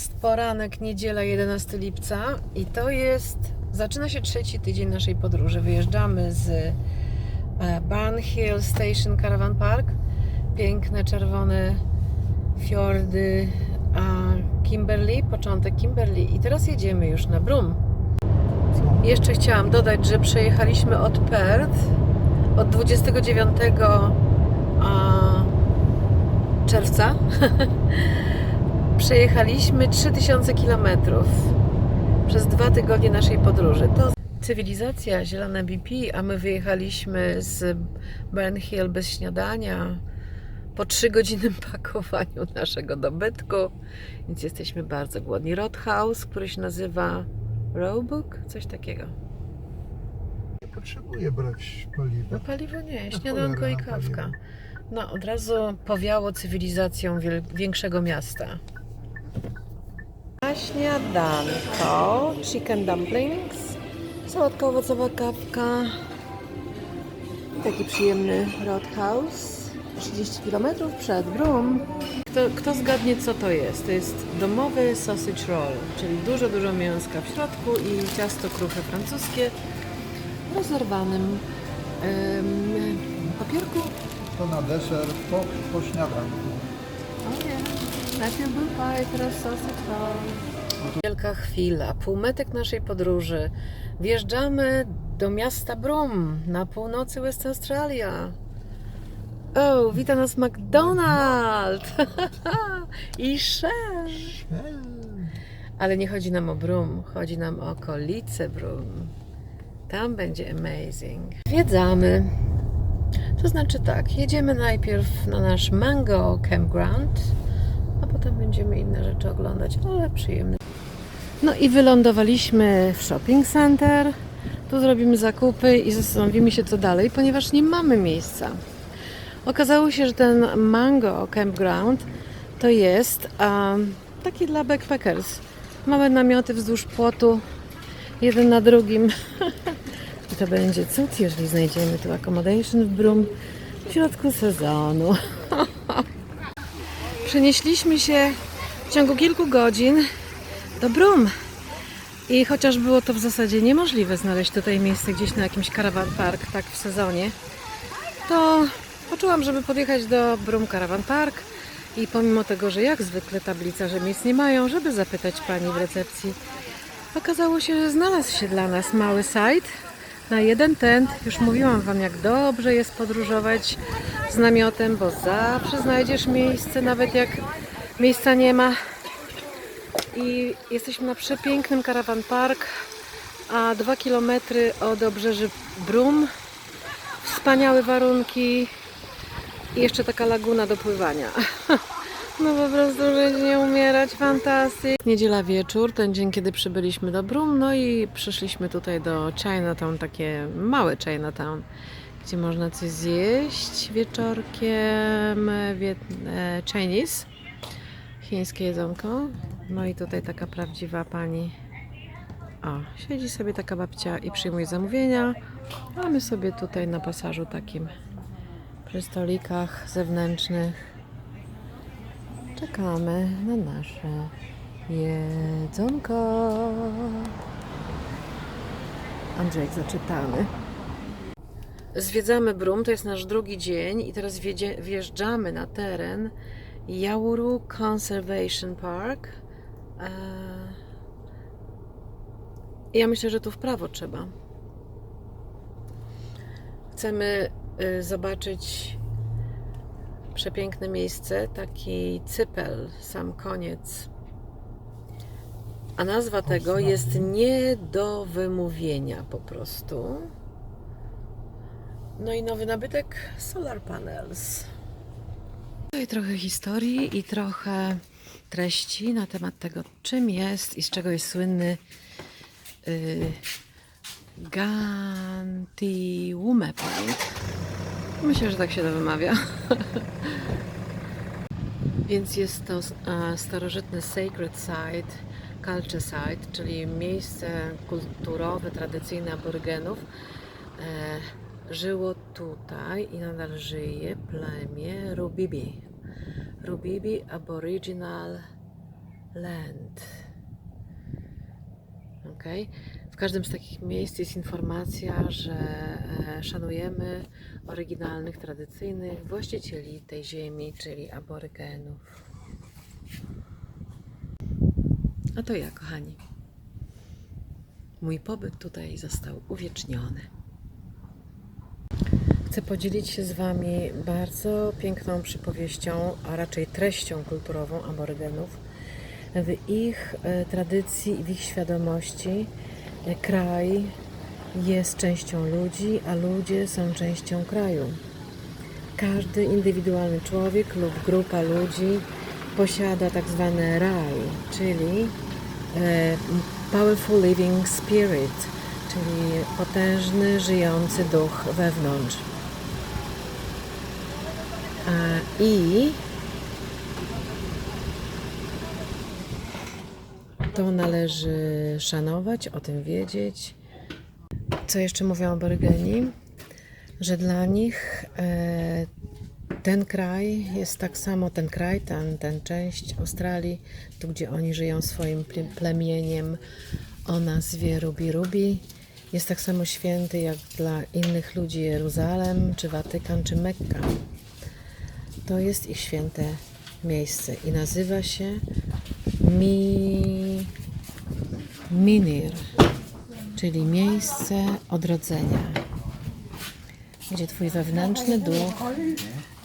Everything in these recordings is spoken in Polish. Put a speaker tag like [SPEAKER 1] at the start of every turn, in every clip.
[SPEAKER 1] Jest poranek, niedziela 11 lipca i to jest, zaczyna się trzeci tydzień naszej podróży. Wyjeżdżamy z e, Barn Hill Station Caravan Park. Piękne czerwone fiordy Kimberley, początek Kimberley i teraz jedziemy już na Brum. Jeszcze chciałam dodać, że przejechaliśmy od Perth od 29 a, czerwca przejechaliśmy 3000 km przez dwa tygodnie naszej podróży. To cywilizacja zielone BP, a my wyjechaliśmy z Burn Hill bez śniadania po 3 godzinnym pakowaniu naszego dobytku, więc jesteśmy bardzo głodni. Roadhouse, który się nazywa Roebuck, coś takiego.
[SPEAKER 2] Nie potrzebuję brać paliwa.
[SPEAKER 1] No paliwo nie, śniadanko i kawka. No od razu powiało cywilizacją większego miasta. Śniadanko chicken dumplings, sałatka owocowa, kawka i taki przyjemny roadhouse. 30 km przed Brum. Kto, kto zgadnie co to jest? To jest domowy sausage roll, czyli dużo, dużo mięska w środku i ciasto kruche francuskie w rozerwanym em, papierku.
[SPEAKER 2] To na deser po, po śniadanku.
[SPEAKER 1] O nie, najpierw był pie, teraz sausage roll. Wielka chwila, półmetek naszej podróży. Wjeżdżamy do miasta Brum na północy West Australia. O, wita nas McDonald i Shell. Ale nie chodzi nam o Brum, chodzi nam o okolice Brum. Tam będzie amazing. Zwiedzamy. To znaczy tak, jedziemy najpierw na nasz Mango Campground, a potem będziemy inne rzeczy oglądać, ale przyjemne. No i wylądowaliśmy w shopping center. Tu zrobimy zakupy i zastanowimy się co dalej, ponieważ nie mamy miejsca. Okazało się, że ten Mango Campground to jest um, taki dla backpackers. Małe namioty wzdłuż płotu, jeden na drugim. I to będzie cud, jeżeli znajdziemy tu accommodation w Brum w środku sezonu. Przenieśliśmy się w ciągu kilku godzin do Brum. I chociaż było to w zasadzie niemożliwe znaleźć tutaj miejsce gdzieś na jakimś caravan park, tak w sezonie, to poczułam, żeby podjechać do Brum Caravan Park i pomimo tego, że jak zwykle tablicarze miejsc nie mają, żeby zapytać pani w recepcji, okazało się, że znalazł się dla nas mały site na jeden tent. Już mówiłam Wam, jak dobrze jest podróżować z namiotem, bo zawsze znajdziesz miejsce, nawet jak miejsca nie ma. I jesteśmy na przepięknym Caravan Park, a dwa kilometry od obrzeży Brum. Wspaniałe warunki i jeszcze taka laguna do pływania. No po prostu żyć nie umierać, fantastycznie. Niedziela wieczór, ten dzień, kiedy przybyliśmy do Brum, no i przyszliśmy tutaj do Chinatown, takie małe Chinatown, gdzie można coś zjeść wieczorkiem, e, Chinese, chińskie jedzonko. No i tutaj taka prawdziwa pani, o, siedzi sobie taka babcia i przyjmuje zamówienia, a my sobie tutaj na pasażu takim przy stolikach zewnętrznych czekamy na nasze jedzonko. Andrzejek zaczytany. Zwiedzamy Brum, to jest nasz drugi dzień i teraz wjeżdżamy na teren Yauru Conservation Park. Eee, Ja myślę, że tu w prawo trzeba. Chcemy y, zobaczyć przepiękne miejsce, taki cypel, sam koniec. A nazwa tego jest nie do wymówienia po prostu. No i nowy nabytek Solar Panels. Tutaj trochę historii i trochę treści na temat tego, czym jest i z czego jest słynny y, Gantiwume Point. Myślę, że tak się to wymawia. Więc jest to starożytny sacred site, culture site, czyli miejsce kulturowe, tradycyjne aborygenów. E, żyło tutaj i nadal żyje plemię Rubibi. Rubibi Aboriginal Land. Ok. W każdym z takich miejsc jest informacja, że e, szanujemy oryginalnych, tradycyjnych właścicieli tej ziemi, czyli aborygenów. A to ja, kochani. Mój pobyt tutaj został uwieczniony. Chcę podzielić się z Wami bardzo piękną przypowieścią, a raczej treścią kulturową aborygenów. W ich e, tradycji i w ich świadomości e, kraj jest częścią ludzi, a ludzie są częścią kraju. Każdy indywidualny człowiek lub grupa ludzi posiada tak zwany raj, czyli e, powerful living spirit, czyli potężny, żyjący duch wewnątrz. A, I to należy szanować, o tym wiedzieć. Co jeszcze mówią aborygeni? Że dla nich e, ten kraj jest tak samo, ten kraj, ten, ten część Australii, tu gdzie oni żyją swoim ple- plemieniem o nazwie Rubi Rubi, jest tak samo święty jak dla innych ludzi Jeruzalem, czy Watykan, czy Mekka. To jest ich święte miejsce i nazywa się Mi... Minir, czyli miejsce odrodzenia, gdzie Twój wewnętrzny duch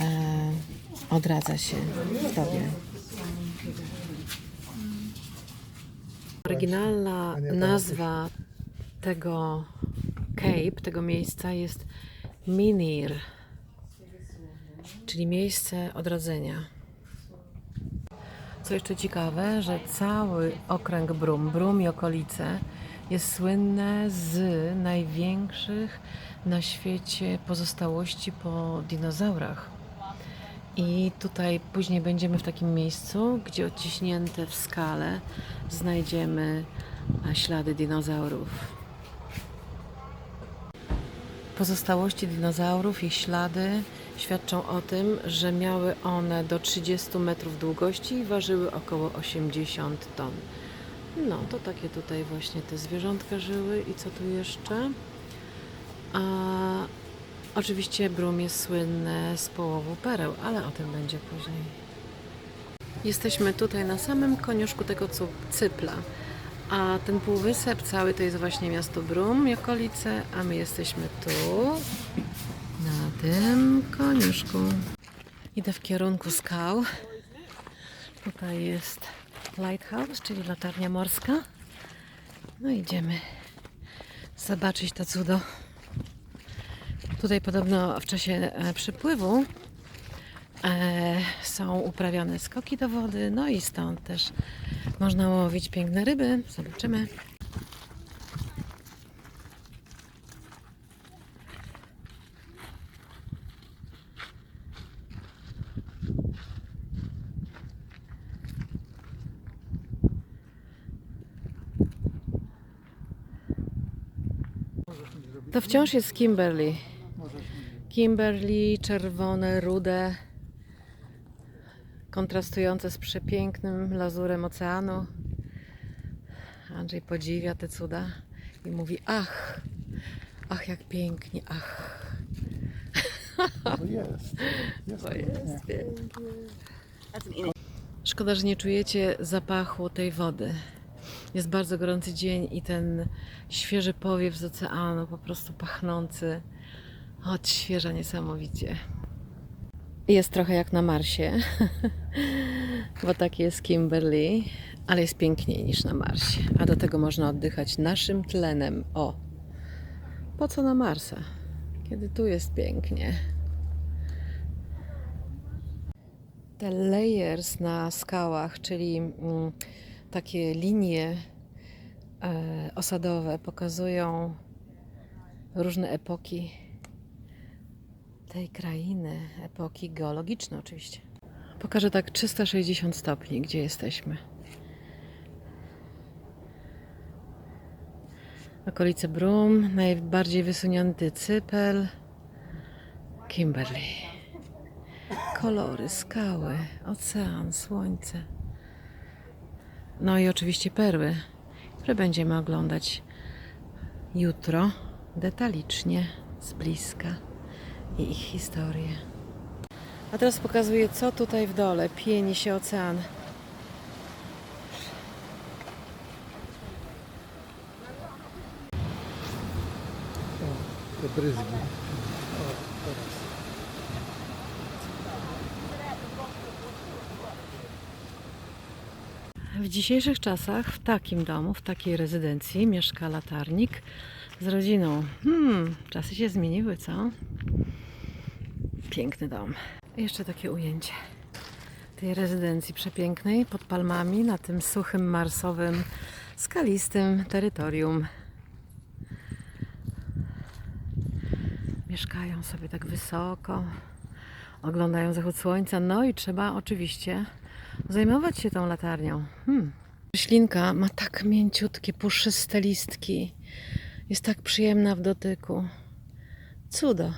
[SPEAKER 1] e, odradza się w Tobie. Oryginalna nazwa tego Cape, tego miejsca jest Minir, czyli miejsce odrodzenia. Co jeszcze ciekawe, że cały okręg Brum, Brum i okolice jest słynne z największych na świecie pozostałości po dinozaurach. I tutaj później będziemy w takim miejscu, gdzie odciśnięte w skale znajdziemy e, ślady dinozaurów. Pozostałości dinozaurów, ich ślady świadczą o tym, że miały one do 30 metrów długości i ważyły około 80 ton. No, to takie tutaj właśnie te zwierzątka żyły i co tu jeszcze? A oczywiście Brum jest słynne z połowu pereł, ale o tym będzie później. Jesteśmy tutaj na samym koniuszku tego cypla. A ten półwysep cały to jest właśnie miasto Brum i okolice, a my jesteśmy tu, tym koniuszku. Idę w kierunku skał. Tutaj jest lighthouse, czyli latarnia morska. No idziemy zobaczyć to cudo. Tutaj podobno w czasie e, przypływu e, są uprawiane skoki do wody, no i stąd też można łowić piękne ryby. Zobaczymy. To wciąż jest Kimberly. Kimberly, czerwone, rude, kontrastujące z przepięknym lazurem oceanu. Andrzej podziwia te cuda i mówi: Ach, ach, jak pięknie, ach.
[SPEAKER 2] To jest. Jest,
[SPEAKER 1] To jest pięknie. Szkoda, że nie czujecie zapachu tej wody. Jest bardzo gorący dzień i ten świeży powiew z oceanu, po prostu pachnący, odświeża niesamowicie. Jest trochę jak na Marsie, bo taki jest Kimberly, ale jest piękniej niż na Marsie. A do tego można oddychać naszym tlenem. O, po co na Marsa, kiedy tu jest pięknie? Te layers na skałach, czyli mm, takie linie e, osadowe, pokazują różne epoki tej krainy, epoki geologiczne oczywiście. Pokażę tak 360 stopni, gdzie jesteśmy. Okolice Brum, najbardziej wysunięty cypel, Kimberley. Kolory, skały, ocean, słońce. No i oczywiście perły, które będziemy oglądać jutro detalicznie, z bliska i ich historię. A teraz pokazuję, co tutaj w dole pieni się ocean.
[SPEAKER 2] Te bryzgi. O, teraz.
[SPEAKER 1] W dzisiejszych czasach w takim domu, w takiej rezydencji mieszka latarnik z rodziną. Hmm, czasy się zmieniły, co? Piękny dom. Jeszcze takie ujęcie tej rezydencji przepięknej pod palmami na tym suchym, marsowym, skalistym terytorium. Mieszkają sobie tak wysoko, oglądają zachód słońca, no i trzeba oczywiście zajmować się tą latarnią. Hmm. Roślinka ma tak mięciutkie, puszyste listki. Jest tak przyjemna w dotyku. Cudo.